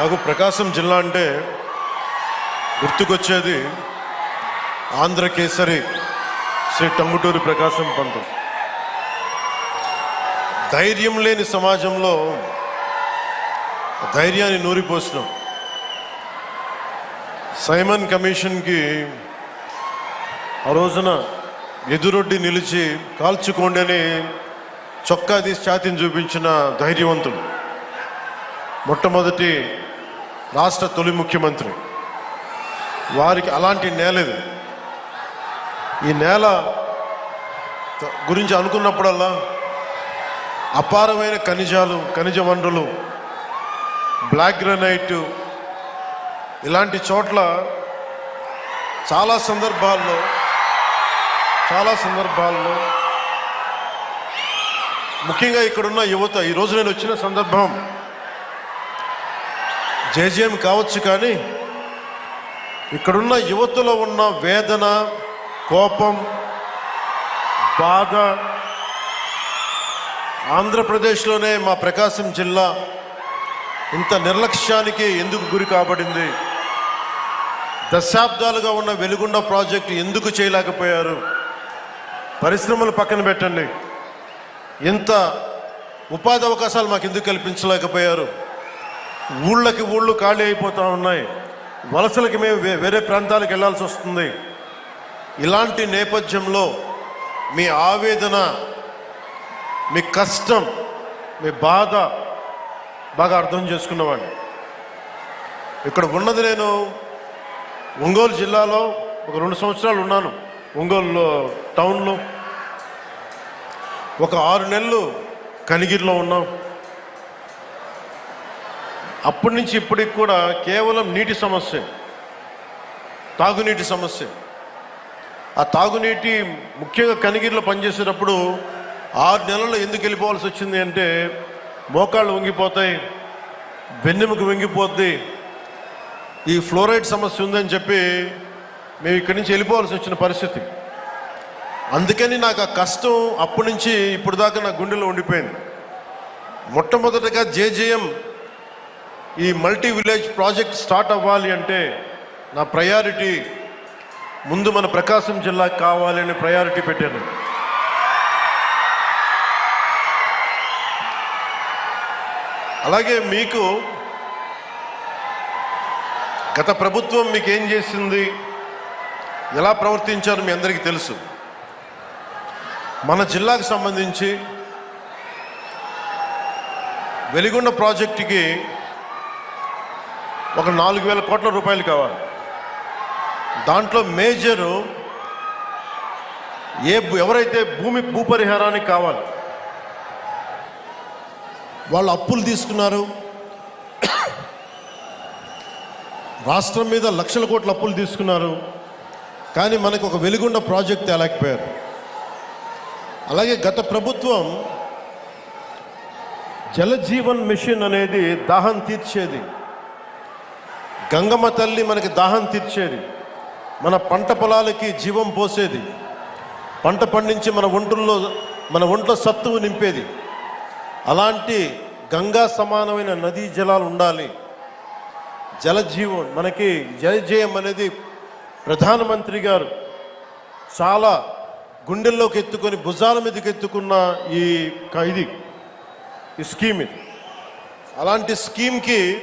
నాకు ప్రకాశం జిల్లా అంటే గుర్తుకొచ్చేది ఆంధ్ర కేసరి శ్రీ టంగుటూరి ప్రకాశం పంతం. ధైర్యం లేని సమాజంలో ధైర్యాన్ని నూరిపోసినాం. సైమన్ కమిషన్కి ఆ రోజున ఎదురొడ్డి నిలిచి కాల్చుకోండి అని చొక్కా తీసి ఛాతీని చూపించిన ధైర్యవంతుడు. మొట్టమొదటి రాష్ట్ర తొలి ముఖ్యమంత్రి. వారికి అలాంటి నేల ఇది. ఈ నేల గురించి అనుకున్నప్పుడల్లా అపారమైన ఖనిజాలు ఖనిజ వనరులు బ్లాక్ గ్రనైట్ ఇలాంటి చోట్ల చాలా సందర్భాల్లో చాలా సందర్భాల్లో ముఖ్యంగా ఇక్కడున్న యువత ఈరోజు నేను వచ్చిన సందర్భం జేజేఎం కావచ్చు కానీ ఇక్కడున్న యువతలో ఉన్న వేదన కోపం బాధ ఆంధ్రప్రదేశ్లోనే మా ప్రకాశం జిల్లా ఇంత నిర్లక్ష్యానికి ఎందుకు గురి కాబడింది? దశాబ్దాలుగా ఉన్న వెలుగుండ ప్రాజెక్టు ఎందుకు చేయలేకపోయారు? పరిశ్రమలు పక్కన పెట్టండి. ఇంత ఉపాధి అవకాశాలు మాకు ఎందుకు కల్పించలేకపోయారు? ఊళ్ళకి ఊళ్ళు ఖాళీ అయిపోతూ ఉన్నాయి. వలసలకి మేము వే- వేరే ప్రాంతాలకు వెళ్ళాల్సి వస్తుంది. ఇలాంటి నేపథ్యంలో మీ ఆవేదన మీ కష్టం మీ బాధ బాగా అర్థం చేసుకున్నవాడిని. ఇక్కడ ఉన్నది నేను ఒంగోలు జిల్లాలో ఒక రెండు సంవత్సరాలు ఉన్నాను. ఒంగోలు టౌన్లో. ఒక ఆరు నెలలు కనిగిరిలో ఉన్నాం. అప్పటి నుంచి ఇప్పటికి కూడా కేవలం నీటి సమస్య. తాగునీటి సమస్య. ఆ తాగునీటి ముఖ్యంగా కనిగిరిలో పనిచేసేటప్పుడు ఆరు నెలల్లో ఎందుకు వెళ్ళిపోవాల్సి వచ్చింది అంటే మోకాళ్ళు వంగిపోతాయి వెన్నెముక వంగిపోద్ది ఈ ఫ్లోరైడ్ సమస్య ఉందని చెప్పి మేము ఇక్కడి నుంచి వెళ్ళిపోవాల్సి వచ్చిన పరిస్థితి. అందుకని నాకు ఆ కష్టం అప్పటి నుంచి ఇప్పుడు దాకా నా గుండెలో ఉండిపోయింది. మొట్టమొదటగా జేజేఎం ఈ మల్టీ విలేజ్ ప్రాజెక్ట్ స్టార్ట్ అవ్వాలి అంటే నా ప్రయారిటీ ముందు మన ప్రకాశం జిల్లాకి కావాలి అని ప్రయారిటీ పెట్టాను. అలాగే మీకు గత ప్రభుత్వం మీకు ఏం చేసింది? ఎలా ప్రవర్తించారో మీ అందరికీ తెలుసు. మన జిల్లాకు సంబంధించి వెలిగొండ ప్రాజెక్టుకి ఒక నాలుగు వేల కోట్ల రూపాయలు కావాలి. దాంట్లో మేజరు ఏ ఎవరైతే భూమి భూపరిహారానికి కావాలి వాళ్ళు అప్పులు తీసుకున్నారు. రాష్ట్రం మీద లక్షల కోట్ల అప్పులు తీసుకున్నారు. కానీ మనకు ఒక వెలుగుండ ప్రాజెక్ట్ తేలేకపోయారు. అలాగే గత ప్రభుత్వం జలజీవన్ మిషన్ అనేది దాహం తీర్చేది. గంగమ్మ తల్లి మనకి దాహం తీర్చేది. మన పంట పొలాలకి జీవం పోసేది. పంట పండించి మన ఒంట్లో మన ఒంట్లో సత్తువు నింపేది. అలాంటి గంగా సమానమైన నదీ జలాలు ఉండాలి. జలజీవం మనకి జలజయం అనేది ప్రధానమంత్రి గారు చాలా గుండెల్లోకి ఎత్తుకొని భుజాల మీదకి ఎత్తుకున్న ఈ ఇది ఈ స్కీమ్ ఇది. అలాంటి స్కీమ్కి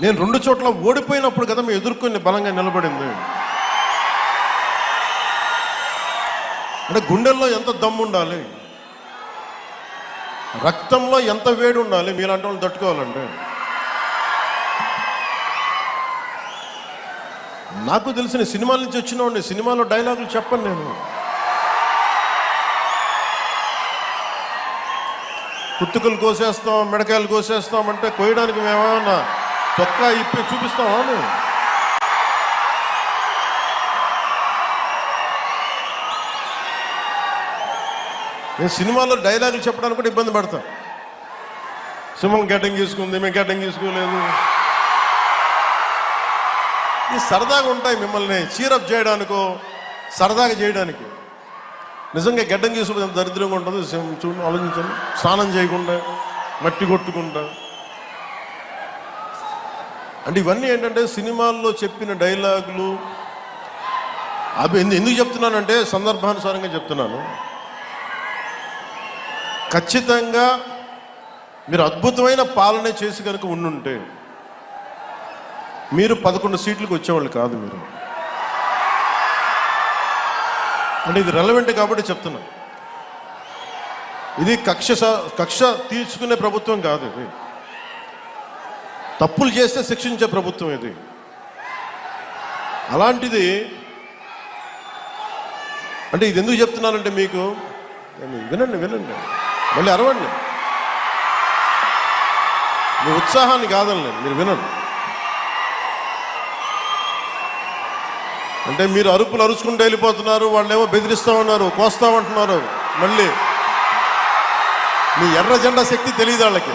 నేను రెండు చోట్ల ఓడిపోయినప్పుడు కదా మేము ఎదుర్కొని బలంగా నిలబడింది. అంటే గుండెల్లో ఎంత దమ్ము ఉండాలి? రక్తంలో ఎంత వేడి ఉండాలి? మీలాంటి వాళ్ళు తట్టుకోవాలంటే. నాకు తెలిసిన సినిమాల నుంచి వచ్చిన సినిమాలో డైలాగులు చెప్పను నేను. కుత్తుకలు కోసేస్తాం మిడకాయలు కోసేస్తాం అంటే కోయడానికి మేమేమన్నా చొక్కా ఇప్పి చూపిస్తావా నువ్వు నేను సినిమాలో డైలాగులు చెప్పడానికి కూడా ఇబ్బంది పడతా. సింహం గడ్డం తీసుకుంది మేము గడ్డం తీసుకోలేదు ఈ సరదాగా ఉంటాయి మిమ్మల్ని చీరప్ చేయడానికో సరదాగా చేయడానికి. నిజంగా గడ్డం తీసుకుంటే దరిద్రంగా ఉంటుంది చూడండి ఆలోచించండి. స్నానం చేయకుండా మట్టి కొట్టుకుంటా. అంటే ఇవన్నీ ఏంటంటే సినిమాల్లో చెప్పిన డైలాగులు. అవి ఎందు- ఎందుకు చెప్తున్నానంటే సందర్భానుసారంగా చెప్తున్నాను. ఖచ్చితంగా మీరు అద్భుతమైన పాలన చేసి కనుక ఉండుంటే మీరు పదకొండు సీట్లకు వచ్చేవాళ్ళు కాదు మీరు. అంటే ఇది రెలవెంట్ కాబట్టి చెప్తున్నా. ఇది కక్ష స- కక్ష తీర్చుకునే ప్రభుత్వం కాదు ఇది. తప్పులు చేస్తే శిక్షించే ప్రభుత్వం ఇది. అలాంటిది అంటే ఇది ఎందుకు చెప్తున్నానంటే మీకు వినండి వినండి మళ్ళీ అరవండి. మీ ఉత్సాహాన్ని కాదండి మీరు వినండి. అంటే మీరు అరుపులు అరుచుకుంటూ వెళ్ళిపోతున్నారు వాళ్ళేమో బెదిరిస్తా ఉన్నారు కోస్తామంటున్నారు మళ్ళీ. మీ ఎర్ర జెండా శక్తి తెలియదు వాళ్ళకి.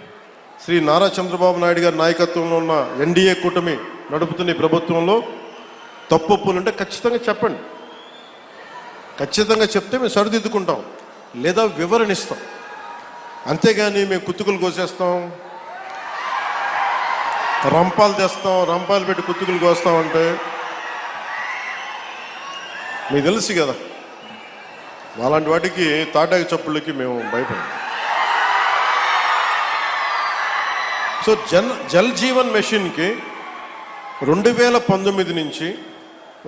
శ్రీ నారా చంద్రబాబు నాయుడు గారి నాయకత్వంలో ఉన్న ఎన్డీఏ కూటమి నడుపుతున్న ప్రభుత్వంలో తప్పులు ఉంటే ఖచ్చితంగా చెప్పండి. ఖచ్చితంగా చెప్తే మేము సరిదిద్దుకుంటాం. లేదా వివరణ ఇస్తాం అంతేగాని మేము కుత్తుకులు కోసేస్తాం. రంపాలు తెస్తాం. రంపాలు పెట్టి కుత్తుకులు కోస్తామంటే మీకు తెలుసు కదా అలాంటి వాటికి తాటాకి చప్పుళ్ళకి మేము భయపడం సో జన్ జల్ జీవన్ మెషిన్కి రెండు వేల పంతొమ్మిది నుంచి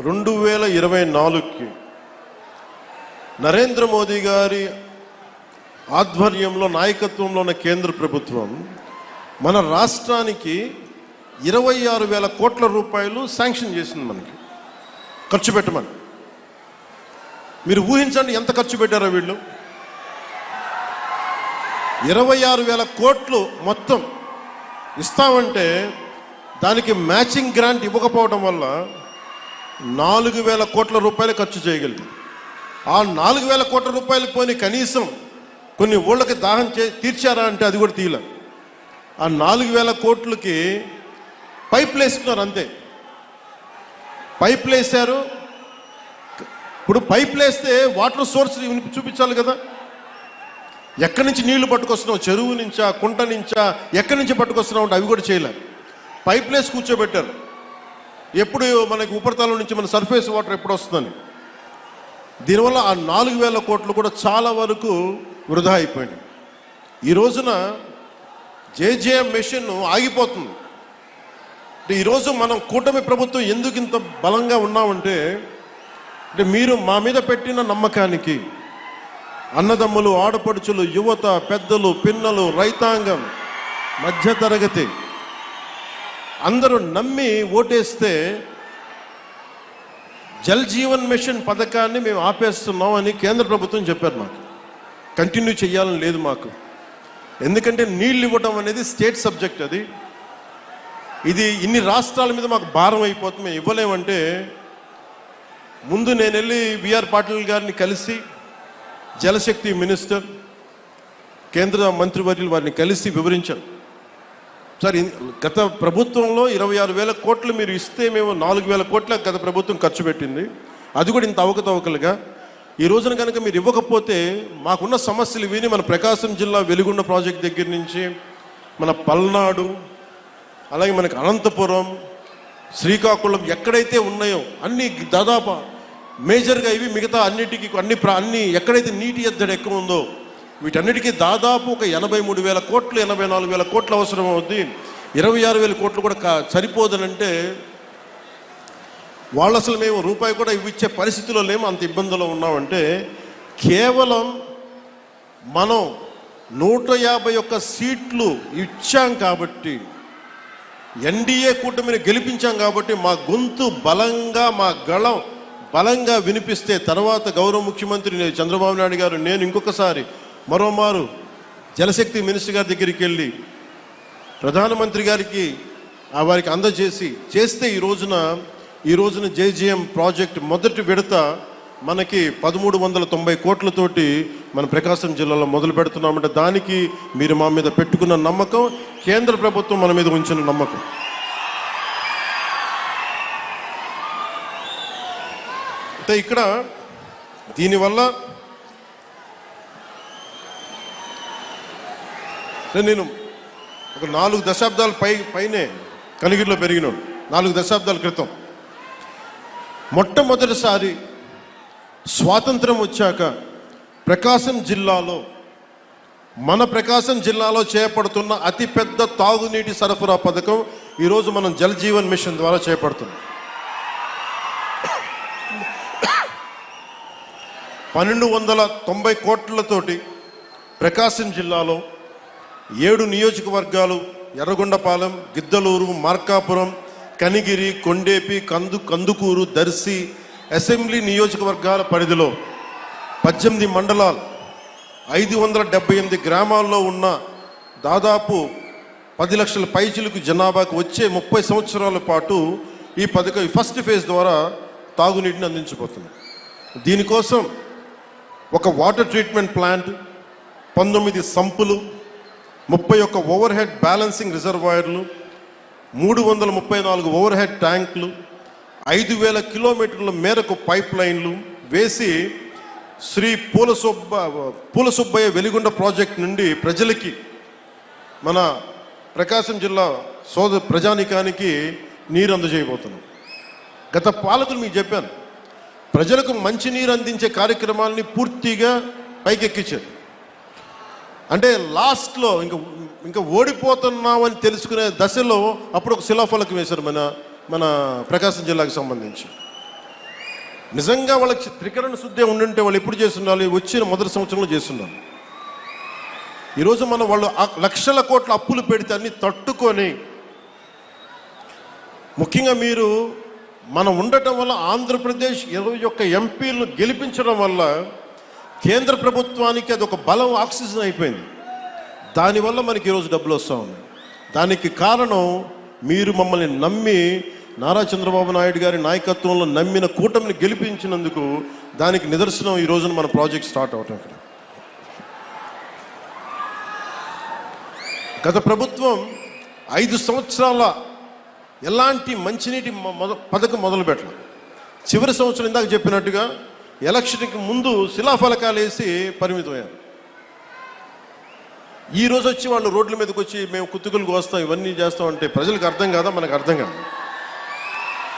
రెండు వేల ఇరవై నాలుగుకి నరేంద్ర మోదీ గారి ఆధ్వర్యంలో నాయకత్వంలో ఉన్న కేంద్ర ప్రభుత్వం మన రాష్ట్రానికి ఇరవై ఆరు వేల కోట్ల రూపాయలు శాంక్షన్ చేసింది మనకి. ఖర్చు పెట్టమని. మీరు ఊహించండి ఎంత ఖర్చు పెట్టారో వీళ్ళు? ఇరవై ఆరు వేల కోట్లు మొత్తం ఇస్తామంటే దానికి మ్యాచింగ్ గ్రాంట్ ఇవ్వకపోవడం వల్ల నాలుగు వేల కోట్ల రూపాయలు ఖర్చు చేయగలిగింది. ఆ నాలుగు వేల కోట్ల రూపాయలు పోని కనీసం కొన్ని ఊళ్ళకి దాహం చే తీర్చారా అంటే అది కూడా తీయలే ఆ నాలుగు వేల కోట్లకి పైప్ వేసుకున్నారు అంతే. పైప్ వేశారు ఇప్పుడు పైప్ వేస్తే వాటర్ సోర్స్ చూపించాలి కదా. ఎక్కడి నుంచి నీళ్ళు పట్టుకొస్తున్నావు? చెరువు నుంచా కుంట నుంచా? ఎక్కడి నుంచి పట్టుకొస్తున్నావు అంటే అవి కూడా చేయలేదు పైప్లేస్ కూర్చోబెట్టారు. ఎప్పుడు మనకి ఉపరితలం నుంచి మన సర్ఫేస్ వాటర్ ఎప్పుడు వస్తుందని. దీనివల్ల ఆ నాలుగు వేల కోట్లు కూడా చాలా వరకు వృధా అయిపోయింది ఈ రోజున జేజేఎం మిషన్ ఆగిపోతుంది. అంటే ఈరోజు మనం కూటమి ప్రభుత్వం ఎందుకు ఇంత బలంగా ఉన్నామంటే అంటే మీరు మా మీద పెట్టిన నమ్మకానికి అన్నదమ్ములు ఆడపడుచులు యువత పెద్దలు పిన్నలు రైతాంగం మధ్యతరగతి అందరూ నమ్మి ఓటేస్తే జల్ జీవన్ మిషన్ పథకాన్ని మేము ఆపేస్తున్నాం అని కేంద్ర ప్రభుత్వం చెప్పారు మాకు. కంటిన్యూ చేయాలని లేదు మాకు. ఎందుకంటే నీళ్ళు ఇవ్వడం అనేది స్టేట్ సబ్జెక్ట్ అది. ఇది ఇన్ని రాష్ట్రాల మీద మాకు భారం అయిపోతుంది. మేము ఇవ్వలేమంటే ముందు నేను వెళ్ళి విఆర్ పాటిల్ గారిని కలిసి జలశక్తి మినిస్టర్ కేంద్ర మంత్రివర్యులు వారిని కలిసి వివరించారు. సార్ గత ప్రభుత్వంలో ఇరవై ఆరు వేల కోట్లు మీరు ఇస్తే మేము నాలుగు వేల కోట్ల గత ప్రభుత్వం ఖర్చు పెట్టింది. అది కూడా ఇంత అవకతవకలుగా. ఈ రోజున కనుక మీరు ఇవ్వకపోతే మాకున్న సమస్యలు విని మన ప్రకాశం జిల్లా వెలుగుండ ప్రాజెక్ట్ దగ్గర నుంచి మన పల్నాడు అలాగే మనకి అనంతపురం శ్రీకాకుళం ఎక్కడైతే ఉన్నాయో అన్నీ దాదాపు మేజర్గా ఇవి మిగతా అన్నిటికీ అన్ని ప్రా అన్ని ఎక్కడైతే నీటి ఎద్దడి ఎక్కువ ఉందో వీటన్నిటికీ దాదాపు ఒక ఎనభై మూడు వేల కోట్లు ఎనభై నాలుగు వేల కోట్లు అవసరం అవుద్ది. ఇరవై ఆరు వేల కోట్లు కూడా కా- సరిపోదనంటే వాళ్ళు అసలు మేము రూపాయి కూడా ఇవ్విచ్చే పరిస్థితిలో లేము అంత ఇబ్బందుల్లో ఉన్నామంటే కేవలం మనం నూట యాభై ఒక్క సీట్లు ఇచ్చాం కాబట్టి ఎన్డీఏ కూటమిని గెలిపించాం కాబట్టి మా గొంతు బలంగా మా గళం బలంగా వినిపిస్తే తర్వాత గౌరవ ముఖ్యమంత్రి చంద్రబాబు నాయుడు గారు నేను ఇంకొకసారి మరోమారు జలశక్తి మినిస్టర్ గారి దగ్గరికి వెళ్ళి ప్రధానమంత్రి గారికి ఆ వారికి అందజేసి చేస్తే ఈ రోజున ఈ రోజున జేజీఎం ప్రాజెక్ట్ మొదటి విడత మనకి పదమూడు వందల తొంభై కోట్లతోటి మన ప్రకాశం జిల్లాలో మొదలు పెడుతున్నామంటే దానికి మీరు మా మీద పెట్టుకున్న నమ్మకం కేంద్ర ప్రభుత్వం మన మీద ఉంచిన నమ్మకం. అంటే ఇక్కడ దీనివల్ల నేను ఒక నాలుగు దశాబ్దాల పై పైనే కనిగిరిలో పెరిగినాడు. నాలుగు దశాబ్దాల క్రితం. మొట్టమొదటిసారి స్వాతంత్రం వచ్చాక ప్రకాశం జిల్లాలో మన ప్రకాశం జిల్లాలో చేపడుతున్న అతిపెద్ద తాగునీటి సరఫరా పథకం ఈరోజు మనం జల్ జీవన్ మిషన్ ద్వారా చేపడుతున్నాం. పన్నెండు వందల తొంభై కోట్లతోటి ప్రకాశం జిల్లాలో ఏడు నియోజకవర్గాలు ఎర్రగొండపాలెం గిద్దలూరు మార్కాపురం కనిగిరి కొండేపి కందు కందుకూరు దర్శి అసెంబ్లీ నియోజకవర్గాల పరిధిలో పద్దెనిమిది మండలాలు ఐదు వందల డెబ్బై ఎనిమిది గ్రామాల్లో ఉన్న దాదాపు పది లక్షల పైచిలకు జనాభాకు వచ్చే ముప్పై సంవత్సరాల పాటు ఈ పథకం ఫస్ట్ ఫేజ్ ద్వారా తాగునీటిని అందించబోతుంది. దీనికోసం ఒక వాటర్ ట్రీట్మెంట్ ప్లాంట్ పంతొమ్మిది సంపులు ముప్పై ఒక్క ఓవర్ హెడ్ బ్యాలెన్సింగ్ రిజర్వాయర్లు మూడు వందల ముప్పై నాలుగు ఓవర్ హెడ్ ట్యాంకులు ఐదు వేల కిలోమీటర్ల మేరకు పైప్ లైన్లు వేసి శ్రీ పూల సుబ్బ పూల సుబ్బయ్య వెలిగొండ ప్రాజెక్ట్ నుండి ప్రజలకి మన ప్రకాశం జిల్లా సోద ప్రజానికానికి నీరు అందజేయబోతున్నాం గత పాలకులు మీకు చెప్పాను ప్రజలకు మంచినీరు అందించే కార్యక్రమాలని పూర్తిగా పైకెక్కించారు. అంటే లాస్ట్లో ఇంకా ఇంకా ఓడిపోతున్నామని తెలుసుకునే దశలో అప్పుడు ఒక శిలాఫలకం వేశారు మన మన ప్రకాశం జిల్లాకు సంబంధించి. నిజంగా వాళ్ళకి త్రికరణ శుద్ధి ఉండుంటే వాళ్ళు ఎప్పుడు చేస్తున్నారు? వచ్చిన మొదటి సంవత్సరంలో చేస్తున్నారు. ఈరోజు మనం వాళ్ళు ఆ లక్షల కోట్ల అప్పులు పెడితే అన్ని తట్టుకొని ముఖ్యంగా మీరు మనం ఉండటం వల్ల ఆంధ్రప్రదేశ్ ఇరవై ఒక్క ఎంపీలు గెలిపించడం వల్ల కేంద్ర ప్రభుత్వానికి అది ఒక బలం ఆక్సిజన్ అయిపోయింది. దానివల్ల మనకి ఈరోజు డబ్బులు వస్తూ ఉన్నాయి. దానికి కారణం మీరు మమ్మల్ని నమ్మి నారా చంద్రబాబు నాయుడు గారి నాయకత్వంలో నమ్మిన కూటమిని గెలిపించినందుకు దానికి నిదర్శనం ఈ రోజున మన ప్రాజెక్ట్ స్టార్ట్ అవటం ఇక్కడ. గత ప్రభుత్వం ఐదు సంవత్సరాల ఎలాంటి మంచినీటి పథకం మొదలు పెట్టడం చివరి సంవత్సరం ఇందాక చెప్పినట్టుగా ఎలక్షన్కి ముందు శిలాఫలకాలు వేసి పరిమితమయ్యారు ఈ రోజు వచ్చి వాళ్ళు రోడ్ల మీదకి వచ్చి మేము కుత్తుకులు కోస్తాం ఇవన్నీ చేస్తాం అంటే ప్రజలకు అర్థం కాదా? మనకు అర్థం కాదు.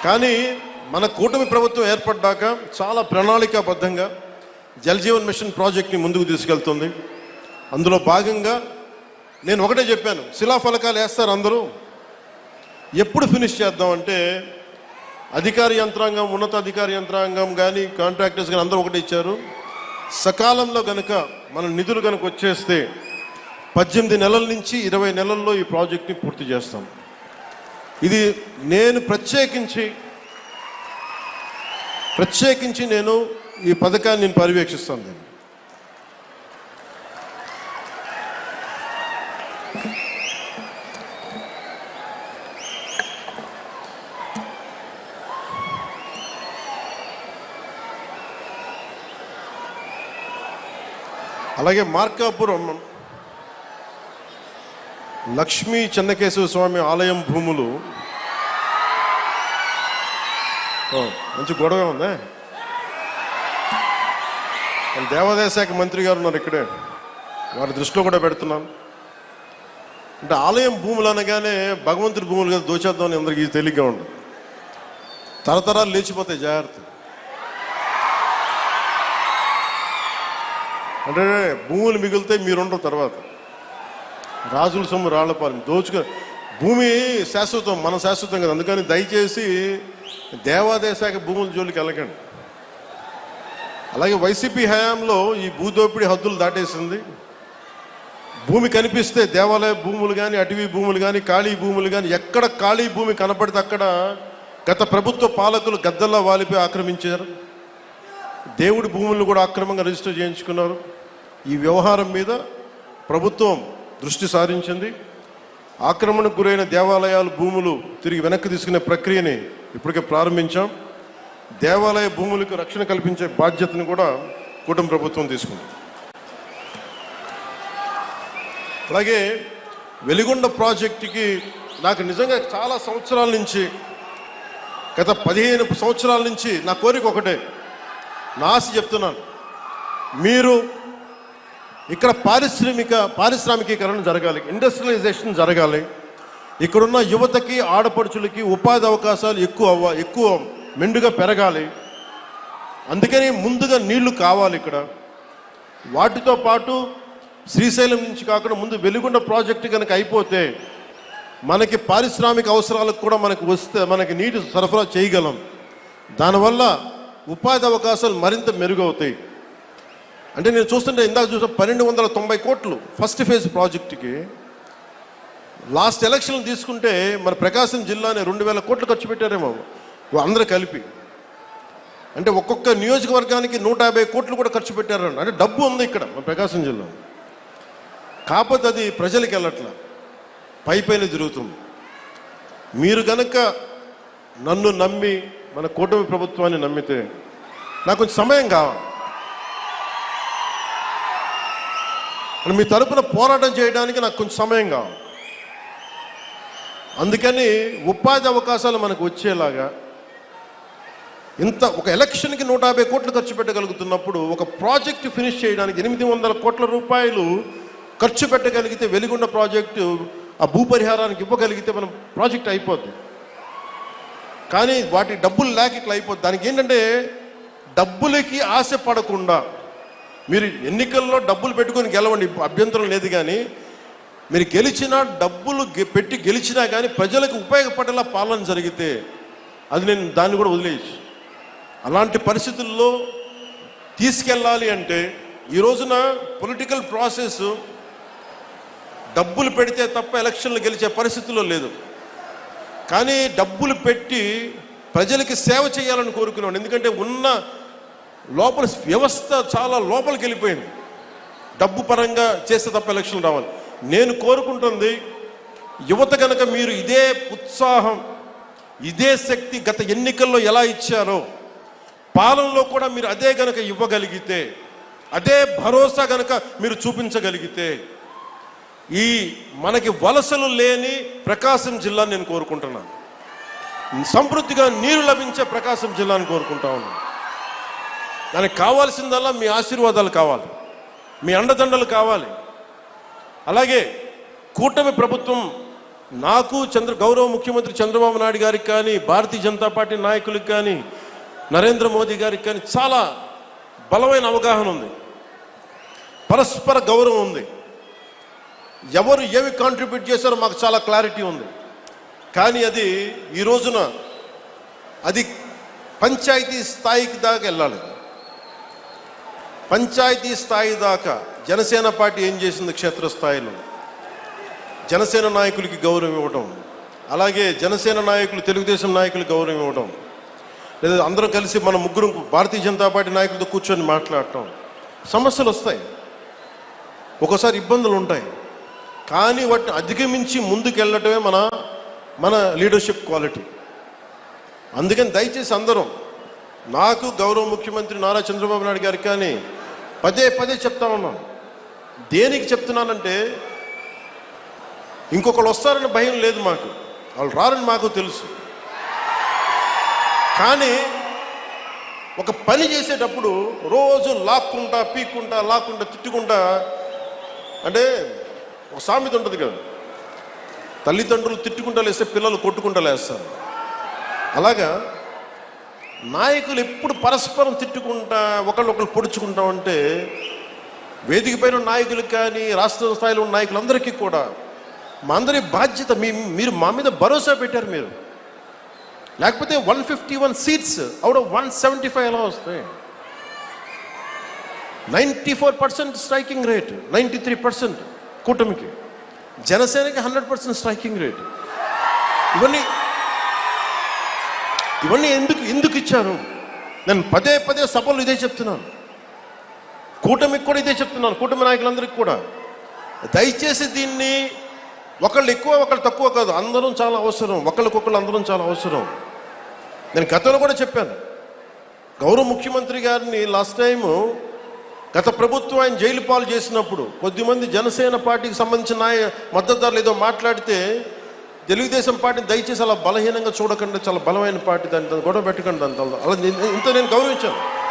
కానీ మన కూటమి ప్రభుత్వం ఏర్పడ్డాక చాలా ప్రణాళికాబద్ధంగా జలజీవన్ మిషన్ ప్రాజెక్ట్ని ముందుకు తీసుకెళ్తుంది. అందులో భాగంగా నేను ఒకటే చెప్పాను శిలాఫలకాలు వేస్తారు అందరూ. ఎప్పుడు ఫినిష్ చేద్దాం అంటే అధికార యంత్రాంగం ఉన్నత అధికార యంత్రాంగం కానీ కాంట్రాక్టర్స్ కానీ అందరూ ఒకటి ఇచ్చారు. సకాలంలో కనుక మన నిధులు కనుక వచ్చేస్తే పద్దెనిమిది నెలల నుంచి ఇరవై నెలల్లో ఈ ప్రాజెక్ట్ని పూర్తి చేస్తాం. ఇది నేను ప్రత్యేకించి ప్రత్యేకించి నేను ఈ పథకాన్ని నేను పర్యవేక్షిస్తాను నేను అలాగే మార్కాపురం లక్ష్మీ చెన్నకేశవ స్వామి ఆలయం భూములు. మంచి గొడవ ఉందా. మన దేవాదాయ శాఖ మంత్రి గారు ఉన్నారు ఇక్కడే. వారి దృష్టిలో కూడా పెడుతున్నాను. అంటే ఆలయం భూములు అనగానే భగవంతుడి భూములు కదా దోచేద్దామని అందరికీ తేలిగ్గా ఉండదు తరతరాలు లేచిపోతాయి జాగ్రత్త అంటే భూములు మిగిలితే మీరుండరు తర్వాత. రాజుల సొమ్ము రాళ్ళపాలెం దోచుకు భూమి శాశ్వతం మన శాశ్వతం కదా. అందుకని దయచేసి దేవాదాయ శాఖ భూముల జోలికి వెళ్ళకండి. అలాగే వైసీపీ హయాంలో ఈ భూదోపిడి హద్దులు దాటేసింది. భూమి కనిపిస్తే దేవాలయ భూములు కానీ అటవీ భూములు కానీ ఖాళీ భూములు కానీ ఎక్కడ ఖాళీ భూమి కనపడితే అక్కడ గత ప్రభుత్వ పాలకులు గద్దల్లా వాలిపోయి ఆక్రమించారు. దేవుడి భూములను కూడా అక్రమంగా రిజిస్టర్ చేయించుకున్నారు. ఈ వ్యవహారం మీద ప్రభుత్వం దృష్టి సారించింది. ఆక్రమణకు గురైన దేవాలయాలు భూములు తిరిగి వెనక్కి తీసుకునే ప్రక్రియని ఇప్పటికే ప్రారంభించాం. దేవాలయ భూములకు రక్షణ కల్పించే బాధ్యతను కూడా కూటమి ప్రభుత్వం తీసుకుంది. అలాగే వెలిగొండ ప్రాజెక్టుకి నాకు నిజంగా చాలా సంవత్సరాల నుంచి గత పదిహేను సంవత్సరాల నుంచి నా కోరిక ఒకటే. నాసి చెప్తున్నాను. మీరు ఇక్కడ పారిశ్రామిక పారిశ్రామికీకరణ జరగాలి ఇండస్ట్రియలైజేషన్ జరగాలి. ఇక్కడున్న యువతకి ఆడపడుచులకి ఉపాధి అవకాశాలు ఎక్కువ అవ్వ ఎక్కువ మెండుగా పెరగాలి. అందుకని ముందుగా నీళ్ళు కావాలి ఇక్కడ. వాటితో పాటు శ్రీశైలం నుంచి కాకుండా ముందు వెలుగుండ ప్రాజెక్టు కనుక అయిపోతే మనకి పారిశ్రామిక అవసరాలకు కూడా మనకు వస్తే మనకి నీటి సరఫరా చేయగలం. దానివల్ల ఉపాధి అవకాశాలు మరింత మెరుగవుతాయి. అంటే నేను చూస్తుంటే ఇందాక చూసిన పన్నెండు వందల తొంభై కోట్లు ఫస్ట్ ఫేజ్ ప్రాజెక్టుకి. లాస్ట్ ఎలక్షన్ తీసుకుంటే మన ప్రకాశం జిల్లానే రెండు వేల కోట్లు ఖర్చు పెట్టారేమో. అందరూ కలిపి. అంటే ఒక్కొక్క నియోజకవర్గానికి నూట యాభై కోట్లు కూడా ఖర్చు పెట్టారు అంటే డబ్బు ఉంది ఇక్కడ మన ప్రకాశం జిల్లా కాకపోతే అది ప్రజలకు వెళ్ళట్ల. పై పైన తిరుగుతుంది. మీరు కనుక నన్ను నమ్మి మన కూటమి ప్రభుత్వాన్ని నమ్మితే నాకు కొంచెం సమయం కావాలి. మీ తరపున పోరాటం చేయడానికి నాకు కొంచెం సమయం కావాలి. అందుకని ఉపాధి అవకాశాలు మనకు వచ్చేలాగా ఇంత ఒక ఎలక్షన్కి నూట యాభై కోట్లు ఖర్చు పెట్టగలుగుతున్నప్పుడు ఒక ప్రాజెక్ట్ ఫినిష్ చేయడానికి ఎనిమిది వందల కోట్ల రూపాయలు ఖర్చు పెట్టగలిగితే వెలిగొండ ప్రాజెక్టు ఆ భూ పరిహారానికి ఇవ్వగలిగితే మనం ప్రాజెక్ట్ అయిపోద్ది. కానీ వాటి డబ్బులు లేక ఇట్లా అయిపోద్ది. దానికి ఏంటంటే డబ్బులకి ఆశ పడకుండా మీరు ఎన్నికల్లో డబ్బులు పెట్టుకొని గెలవండి అభ్యంతరం లేదు కానీ మీరు గెలిచినా డబ్బులు పెట్టి గెలిచినా కానీ ప్రజలకు ఉపయోగపడేలా పాలన జరిగితే అది నేను దాన్ని కూడా వదిలేయచ్చు. అలాంటి పరిస్థితుల్లో తీసుకెళ్ళాలి అంటే ఈ రోజున పొలిటికల్ ప్రాసెస్ డబ్బులు పెడితే తప్ప ఎలక్షన్లు గెలిచే పరిస్థితుల్లో లేదు. కానీ డబ్బులు పెట్టి ప్రజలకి సేవ చేయాలని కోరుకున్నాను ఎందుకంటే ఉన్న లోపల వ్యవస్థ చాలా లోపలికి వెళ్ళిపోయింది. డబ్బు పరంగా చేస్తే తప్ప ఎలక్షన్ రావాలి. నేను కోరుకుంటుంది యువత కనుక మీరు ఇదే ఉత్సాహం ఇదే శక్తి గత ఎన్నికల్లో ఎలా ఇచ్చారో పాలనలో కూడా మీరు అదే గనక ఇవ్వగలిగితే అదే భరోసా గనక మీరు చూపించగలిగితే ఈ మనకి వలసలు లేని ప్రకాశం జిల్లాని నేను కోరుకుంటున్నాను. సమృద్ధిగా నీరు లభించే ప్రకాశం జిల్లాని కోరుకుంటా ఉన్నాను. దానికి కావాల్సిందల్లా మీ ఆశీర్వాదాలు కావాలి. మీ అండదండలు కావాలి. అలాగే కూటమి ప్రభుత్వం నాకు చంద్ర గౌరవ ముఖ్యమంత్రి చంద్రబాబు నాయుడు గారికి కానీ భారతీయ జనతా పార్టీ నాయకులకు కానీ నరేంద్ర మోదీ గారికి కానీ చాలా బలమైన అవగాహన ఉంది. పరస్పర గౌరవం ఉంది. ఎవరు ఏమి కాంట్రిబ్యూట్ చేశారో మాకు చాలా క్లారిటీ ఉంది. కానీ అది ఈ రోజున అది పంచాయతీ స్థాయికి దాకా వెళ్ళాలి. పంచాయతీ స్థాయి దాకా జనసేన పార్టీ ఏం చేసింది క్షేత్రస్థాయిలో? జనసేన నాయకులకి గౌరవం ఇవ్వడం అలాగే జనసేన నాయకులు తెలుగుదేశం నాయకులు గౌరవం ఇవ్వడం లేదా అందరం కలిసి మన ముగ్గురు భారతీయ జనతా పార్టీ నాయకులతో కూర్చొని మాట్లాడటం. సమస్యలు వస్తాయి. ఒకసారి ఇబ్బందులు ఉంటాయి. కానీ వాటిని అధిగమించి ముందుకెళ్ళటమే మన మన లీడర్షిప్ క్వాలిటీ అందుకని దయచేసి అందరం నాకు గౌరవ ముఖ్యమంత్రి నారా చంద్రబాబు నాయుడు గారికి కానీ పదే పదే చెప్తా ఉన్నాం. దేనికి చెప్తున్నానంటే ఇంకొకళ్ళు వస్తారని భయం లేదు మాకు. వాళ్ళు రారని మాకు తెలుసు. కానీ ఒక పని చేసేటప్పుడు రోజు లాక్కుంటా పీక్కుంటా లాక్కుంటా తిట్టుకుంటా అంటే ఒక సామెత ఉంటుంది కదా. తల్లిదండ్రులు తిట్టుకుంటా లేస్తే పిల్లలు కొట్టుకుంటా లేస్తారు. అలాగా? నాయకులు ఎప్పుడు పరస్పరం తిట్టుకుంటా ఒకళ్ళు ఒకళ్ళు పొడుచుకుంటా ఉంటే వేదిక పైన నాయకులకు కానీ రాష్ట్ర స్థాయిలో ఉన్న నాయకులందరికీ కూడా మా అందరి బాధ్యత మీ మీరు మా మీద భరోసా పెట్టారు మీరు. లేకపోతే one fifty one seats out of one seventy five ఎలా వస్తాయి? Ninety four percent striking rate ninety three percent కూటమికి. జనసేనకి హండ్రెడ్ పర్సెంట్ స్ట్రైకింగ్ రేట్. ఇవన్నీ ఇవన్నీ ఎందుకు ఎందుకు ఇచ్చారు? నేను పదే పదే సభలు ఇదే చెప్తున్నాను. కూటమికి కూడా ఇదే చెప్తున్నాను కూటమి నాయకులందరికీ కూడా. దయచేసి దీన్ని ఒకళ్ళు ఎక్కువ ఒకళ్ళు తక్కువ కాదు అందరం చాలా అవసరం ఒకళ్ళకొకళ్ళు అందరం చాలా అవసరం. నేను గతంలో కూడా చెప్పాను. గౌరవ ముఖ్యమంత్రి గారిని లాస్ట్ టైము గత ప్రభుత్వం ఆయన జైలు పాలు చేసినప్పుడు కొద్దిమంది జనసేన పార్టీకి సంబంధించిన నాయ మద్దతుదారులు ఏదో మాట్లాడితే తెలుగుదేశం పార్టీని దయచేసి అలా బలహీనంగా చూడకుండా చాలా బలమైన పార్టీ దాన్ని దాన్ని గొడవ పెట్టకండి దాని అలా ఇంత నేను గౌరవించాను.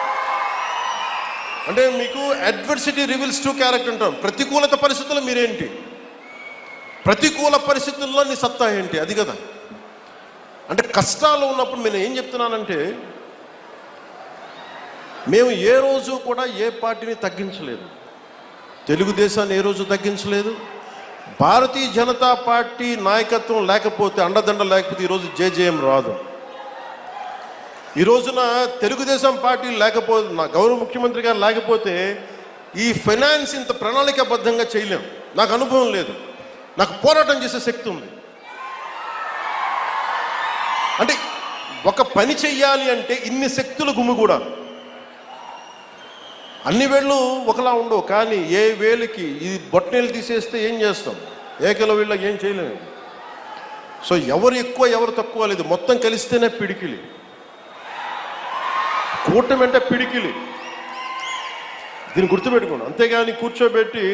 అంటే మీకు అడ్వర్సిటీ రివీల్స్ టు క్యారెక్టర్ అంటాం. ప్రతికూలత పరిస్థితుల్లో మీరేంటి? ప్రతికూల పరిస్థితుల్లో నీ సత్తా ఏంటి? అది కదా. అంటే కష్టాలు ఉన్నప్పుడు నేను ఏం చెప్తున్నానంటే మేము ఏ రోజు కూడా ఏ పార్టీని తగ్గించలేదు. తెలుగుదేశాన్ని ఏ రోజు తగ్గించలేదు. భారతీయ జనతా పార్టీ నాయకత్వం లేకపోతే అండదండ లేకపోతే ఈరోజు జేజేఎం రాదు. ఈ రోజున తెలుగుదేశం పార్టీ లేకపోతే నా గౌరవ ముఖ్యమంత్రి గారు లేకపోతే ఈ ఫైనాన్స్ ఇంత ప్రణాళికాబద్ధంగా చేయలేం. నాకు అనుభవం లేదు. నాకు పోరాటం చేసే శక్తి ఉంది. అంటే ఒక పని చెయ్యాలి అంటే ఇన్ని శక్తులు గుమ్మిగూడ అన్ని వేళ్ళు ఒకలా ఉండవు కానీ ఏ వేలికి ఈ బొట్టనీళ్ళు తీసేస్తే ఏం చేస్తాం? ఏకల వీళ్ళకి ఏం చేయలేము. సో ఎవరు ఎక్కువ ఎవరు తక్కువ లేదు. మొత్తం కలిస్తేనే పిడికిలి. కూటమి అంటే పిడికిలి. దీన్ని గుర్తుపెట్టుకోండి. అంతేగాని కూర్చోబెట్టి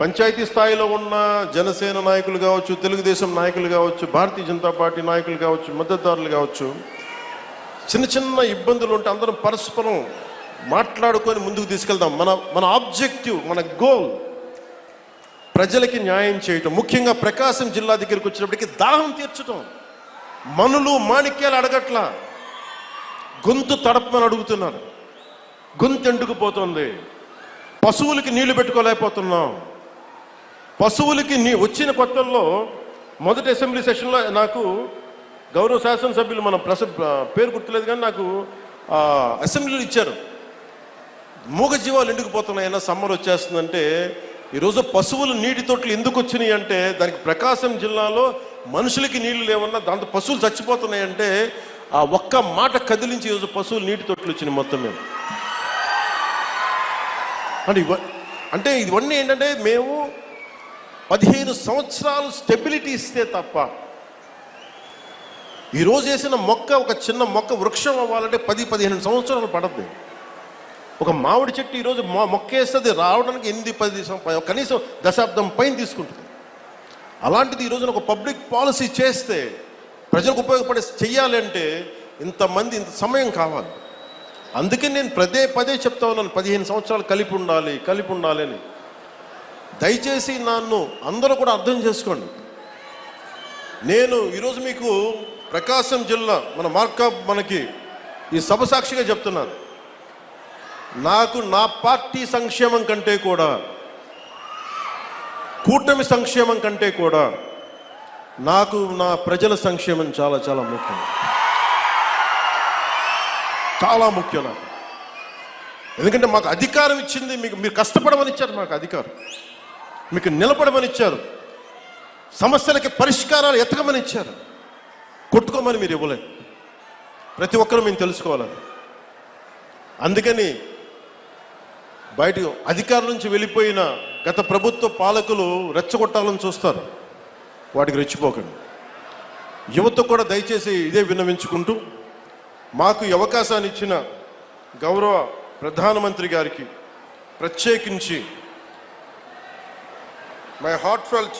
పంచాయతీ స్థాయిలో ఉన్న జనసేన నాయకులు కావచ్చు తెలుగుదేశం నాయకులు కావచ్చు భారతీయ జనతా పార్టీ నాయకులు కావచ్చు మద్దతుదారులు కావచ్చు చిన్న చిన్న ఇబ్బందులు ఉంటే అందరం పరస్పరం మాట్లాడుకొని ముందుకు తీసుకెళ్దాం. మన మన ఆబ్జెక్టివ్ మన గోల్ ప్రజలకి న్యాయం చేయటం. ముఖ్యంగా ప్రకాశం జిల్లా దగ్గరికి వచ్చినప్పటికీ దాహం తీర్చటం. మనులు మాణిక్యాలు అడగట్ల. గొంతు తడపమని అడుగుతున్నారు. గొంతు ఎండుకుపోతుంది పశువులకి నీళ్ళు పెట్టుకోలేకపోతున్నాం. పశువులకి నీ వచ్చిన కొత్తల్లో మొదటి అసెంబ్లీ సెషన్లో నాకు గౌరవ శాసనసభ్యులు మన ప్రస పేరు గుర్తులేదు కానీ నాకు అసెంబ్లీలు ఇచ్చారు. మూగజీవాలు ఎండుకుపోతున్నాయన్న సమ్మర్ వచ్చేస్తుందంటే ఈరోజు పశువులు నీటి తొట్లు ఎందుకు వచ్చినాయి అంటే దానికి ప్రకాశం జిల్లాలో మనుషులకి నీళ్ళు లేవన్నా దాంతో పశువులు చచ్చిపోతున్నాయి అంటే ఆ ఒక్క మాట కదిలించి ఈరోజు పశువులు నీటి తొట్లు వచ్చినాయి మొత్తం అంటే ఇవ అంటే ఇవన్నీ ఏంటంటే మేము పదిహేను సంవత్సరాలు స్టెబిలిటీ ఇస్తే తప్ప ఈరోజు వేసిన మొక్క ఒక చిన్న మొక్క వృక్షం అవ్వాలంటే పది పదిహేను సంవత్సరాలు పడద్దు. ఒక మామిడి చెట్టు ఈరోజు మొక్కేస్తుంది రావడానికి ఎనిమిది పది కనీసం దశాబ్దం పైన తీసుకుంటుంది. అలాంటిది ఈ రోజున ఒక పబ్లిక్ పాలసీ చేస్తే ప్రజలకు ఉపయోగపడే చెయ్యాలంటే ఇంతమంది ఇంత సమయం కావాలి. అందుకే నేను ప్రదే పదే చెప్తా ఉన్నాను పదిహేను సంవత్సరాలు కలిపి ఉండాలి కలిపి ఉండాలి అని. దయచేసి నన్ను అందరూ కూడా అర్థం చేసుకోండి. నేను ఈరోజు మీకు ప్రకాశం జిల్లా మన మార్కా మనకి ఈ సభ సాక్షిగా చెప్తున్నాను. నాకు నా పార్టీ సంక్షేమం కంటే కూడా కూటమి సంక్షేమం కంటే కూడా నాకు నా ప్రజల సంక్షేమం చాలా చాలా ముఖ్యం. చాలా ముఖ్యం నాకు. ఎందుకంటే మాకు అధికారం ఇచ్చింది మీకు మీరు కష్టపడమని ఇచ్చారు మాకు అధికారం. మీకు నిలబడమని ఇచ్చారు. సమస్యలకి పరిష్కారాలు ఎతకమని ఇచ్చారు. కొట్టుకోమని మీరు ఇవ్వలేదు. ప్రతి ఒక్కరూ మేము తెలుసుకోవాలి అందుకని బయట అధికారం నుంచి వెళ్ళిపోయిన గత ప్రభుత్వ పాలకులు రెచ్చగొట్టాలని చూస్తారు. వాటికి రెచ్చిపోకండి. యువత కూడా దయచేసి ఇదే విన్నవించుకుంటూ మాకు అవకాశాన్ని ఇచ్చిన గౌరవ ప్రధానమంత్రి గారికి ప్రత్యేకించి my heart felt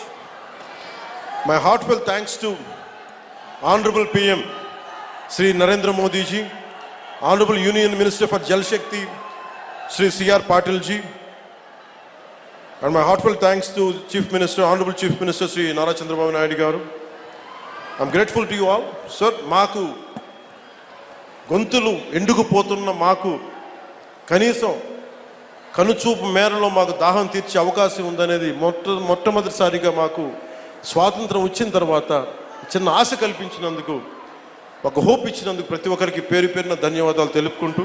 my heart felt thanks to honourable PM Shri Narendra Modiji honourable union minister for Jal Shakti Shri C R Patil ji and my heartful thanks to chief minister honourable chief minister Shri Nara Chandrababu Naidu గారు I'm grateful to you all sir మాకు గొంతులు ఎండుకుపోతున్న మాకు కనీసం కనుచూపు మేరలో మాకు దాహం తీర్చే అవకాశం ఉందనేది మొట్ట మొట్టమొదటిసారిగా మాకు స్వాతంత్రం వచ్చిన తర్వాత చిన్న ఆశ కల్పించినందుకు ఒక హోప్ ఇచ్చినందుకు ప్రతి ఒక్కరికి పేరు పేరున ధన్యవాదాలు తెలుపుకుంటూ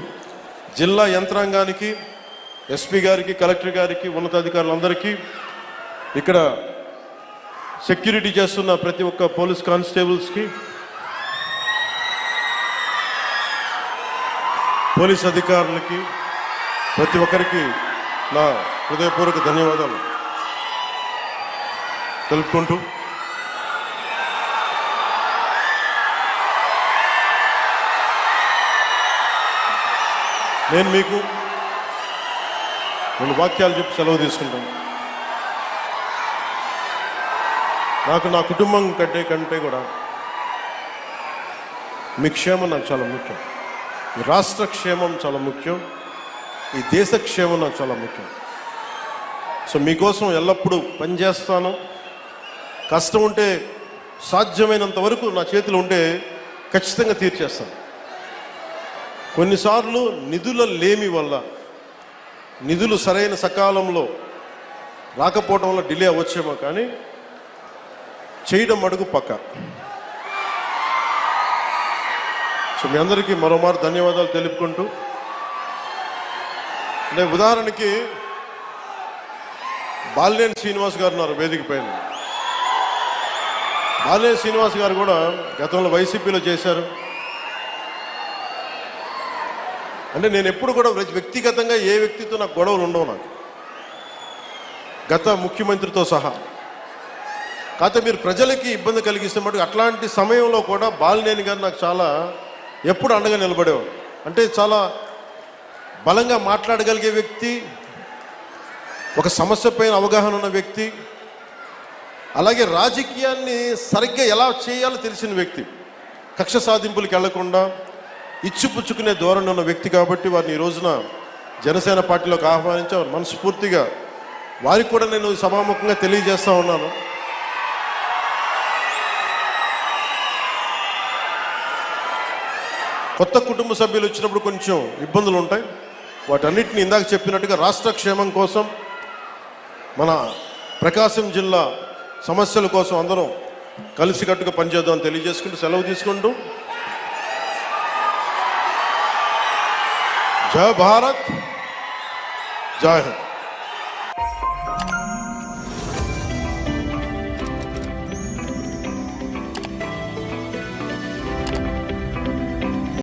జిల్లా యంత్రాంగానికి ఎస్పీ గారికి కలెక్టర్ గారికి ఉన్నతాధికారులందరికీ ఇక్కడ సెక్యూరిటీ చేస్తున్న ప్రతి ఒక్క పోలీస్ కానిస్టేబుల్స్కి పోలీస్ అధికారులకి ప్రతి ఒక్కరికి నా హృదయపూర్వక ధన్యవాదాలు. తెలుపుకుంటూ నేను మీకు రెండు వాక్యాలు చెప్పి సెలవు తీసుకుంటాను. నాకు నా కుటుంబం కంటే కంటే కూడా మీ క్షేమం నాకు చాలా ముఖ్యం. ఈ రాష్ట్ర క్షేమం చాలా ముఖ్యం. ఈ దేశ క్షేమం నాకు చాలా ముఖ్యం. సో మీకోసం ఎల్లప్పుడూ పనిచేస్తాను కష్టం ఉంటే సాధ్యమైనంత వరకు నా చేతిలో ఉంటే ఖచ్చితంగా తీర్చేస్తాను. కొన్నిసార్లు నిధుల లేమి వల్ల నిధులు సరైన సకాలంలో రాకపోవడం వల్ల డిలే అవ్వచ్చేమో కానీ చేయడం అడుగు పక్క. సో మీ అందరికీ మరోమారు ధన్యవాదాలు తెలుపుకుంటూ అంటే ఉదాహరణకి బాలినేని శ్రీనివాస్ గారు ఉన్నారు వేదిక పైన. బాలినేని శ్రీనివాస్ గారు కూడా గతంలో వైసీపీలో చేశారు. అంటే నేను ఎప్పుడు కూడా వ్యక్తిగతంగా ఏ వ్యక్తితో నాకు గొడవలు ఉండవు నాకు. గత ముఖ్యమంత్రితో సహా. కాకపోతే మీరు ప్రజలకి ఇబ్బంది కలిగిస్తే మటుకు అట్లాంటి సమయంలో కూడా బాలినేని గారు నాకు చాలా ఎప్పుడు అండగా నిలబడేవాడు అంటే చాలా బలంగా మాట్లాడగలిగే వ్యక్తి ఒక సమస్య పైన అవగాహన ఉన్న వ్యక్తి అలాగే రాజకీయాన్ని సరిగ్గా ఎలా చేయాలో తెలిసిన వ్యక్తి. కక్ష సాధింపులకు వెళ్ళకుండా ఇచ్చిపుచ్చుకునే ధోరణి ఉన్న వ్యక్తి కాబట్టి వారిని ఈ రోజున జనసేన పార్టీలోకి ఆహ్వానించారు. మనస్ఫూర్తిగా వారికి కూడా నేను సభాముఖంగా తెలియజేస్తూ ఉన్నాను. కొత్త కుటుంబ సభ్యులు వచ్చినప్పుడు కొంచెం ఇబ్బందులు ఉంటాయి. వాటన్నిటిని ఇందాక చెప్పినట్టుగా రాష్ట్ర క్షేమం కోసం మన ప్రకాశం జిల్లా సమస్యల కోసం అందరం కలిసికట్టుగా పనిచేద్దామని తెలియజేసుకుంటూ సెలవు తీసుకుంటూ जय भारत जय हिंद।